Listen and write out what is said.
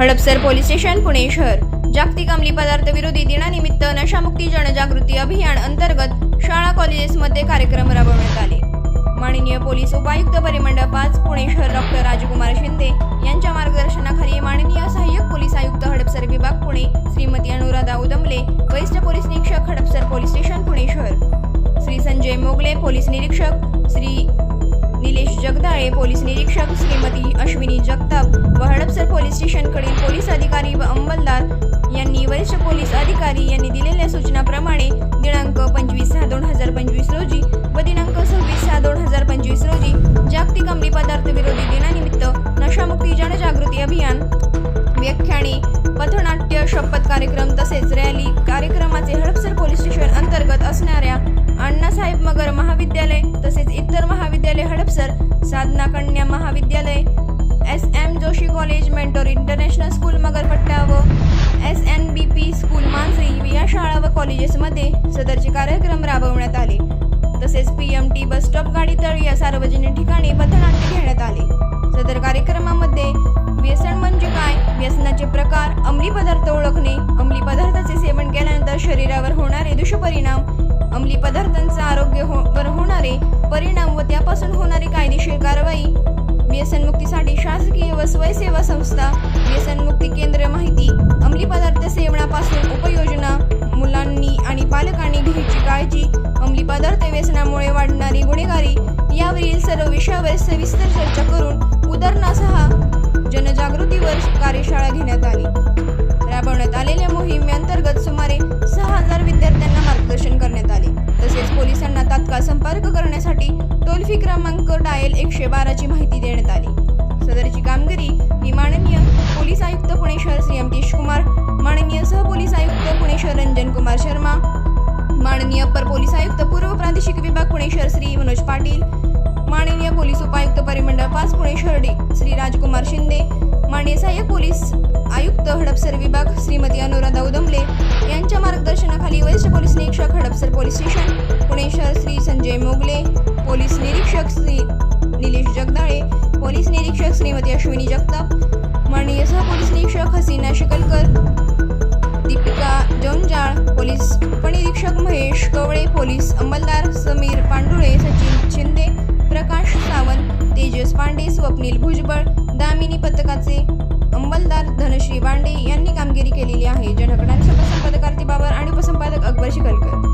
Hadapsar police station Pune शहर. जागतिक अंमली पदार्थ विरोधी दिनानिमित्त नशामुक्ती जनजागृती अभियान अंतर्गत शाळा कॉलेजेसमध्ये कार्यक्रम राबवण्यात आले. माननीय पोलीस उपायुक्त परिमंडळ पाच पुणे शहर डॉक्टर राजकुमार शिंदे यांच्या मार्गदर्शनाखाली माननीय सहाय्यक पोलीस आयुक्त हडपसर विभाग पुणे श्रीमती अनुराधा उदमले वरिष्ठ पोलीस निरीक्षक हडपसर पोलीस स्टेशन पुणे शहर. श्री संजय मोगले पोलीस निरीक्षक. श्री जगदाळे पोलीस निरीक्षक श्रीमती अश्विनी जगताप व हडपसर पोलीस स्टेशनकडील पोलीस अधिकारी व अंमलदार यांनी वरिष्ठ पोलीस अधिकारी यांनी दिलेल्या सूचनाप्रमाणे दिनांक पंचवीस सहा दोन हजार पंचवीस रोजी व दिनांक सव्वीस सहा दोन हजार पंचवीस रोजी जागतिक अंमली पदार्थ विरोधी दिनानिमित्त नशामुक्ती जनजागृती अभियान व्याख्याने पथनाट्य शपथ कार्यक्रम तसेच नगर महाविद्यालय तसेच इतर महाविद्यालय Hadapsar Sadhana Kanya Mahavidyalaya S M Joshi College Mentor International School Magarpatta व एस एन बी पी स्कूल मानसी या शाळा व कॉलेजेसमध्ये सदरचे कार्यक्रम राबवण्यात आले. तसेच P M T bus stop गाडीतळी या सार्वजनिक ठिकाणी पथनाट्य घेण्यात आले. सदर कार्यक्रमामध्ये व्यसन म्हणजे काय? व्यसनाचे प्रकार अंमली पदार्थ ओळखणे अंमली पदार्थाचे सेवन केल्यानंतर शरीरावर होणारे दुष्परिणाम अंमली पदार्थांचा आरोग्य हो होणारे परिणाम व त्यापासून होणारी कायदेशीर कारवाई. व्यसनमुक्तीसाठी शासकीय व स्वयंसेवा संस्था व्यसनमुक्ती केंद्र माहिती अंमली पदार्थ सेवनापासून उपयोजना मुलांनी आणि पालकांनी घ्यायची काळजी अंमली पदार्थ व्यसनामुळे वाढणारी गुन्हेगारी यावरील सर्व विषयावर सविस्तर चर्चा करून उदाहरणासह जनजागृतीवर कार्यशाळा घेण्यात आली. राबवण्यात पोलिसांना संपर्क करण्यासाठी टोल फ्री क्रमांक डायल एकशे बाराची माहिती देण्यात आली. सदरची कामगिरी ही माननीय पोलीस आयुक्त पुणे शहर श्री अमकेश कुमार माननीय सहपोलीस आयुक्त पुणे शहर रंजन कुमार शर्मा माननीय अप्पर पोलीस आयुक्त पूर्व प्रादेशिक विभाग पुणे शहर श्री मनोज पाटील माननीय पोलीस उपायुक्त परिमंडळ पाच पुणे शहर डी श्री राजकुमार शिंदे माननीय सहाय्यक पोलीस आयुक्त हडपसर विभाग श्रीमती अनुराधा उदमले यांच्या मार्गदर्शनाखाली वरिष्ठ पोलीस निरीक्षक Hadapsar police station Pune Shri Sanjay Mogle police निरीक्षक श्री निलेश जगदाळे पोलीस निरीक्षक श्रीमती अश्विनी जगताप माननीय सहपोलीस निरीक्षक हसीना शिकलकर दीपिका जोंजाळ पोलीस उपनिरीक्षक महेश कवळे पोलीस अंमलदार समीर पांडुळे सचिन शिंदे प्रकाश सावंत तेजस पांडे स्वप्नील भुजबळ दामिनी पथकाचे अंमलदार धनश्री बांडे यांनी कामगिरी केलेली आहे. जनघटनांचे उपसंपादक आरती बाबर आणि उपसंपादक अकबर शिकलकर.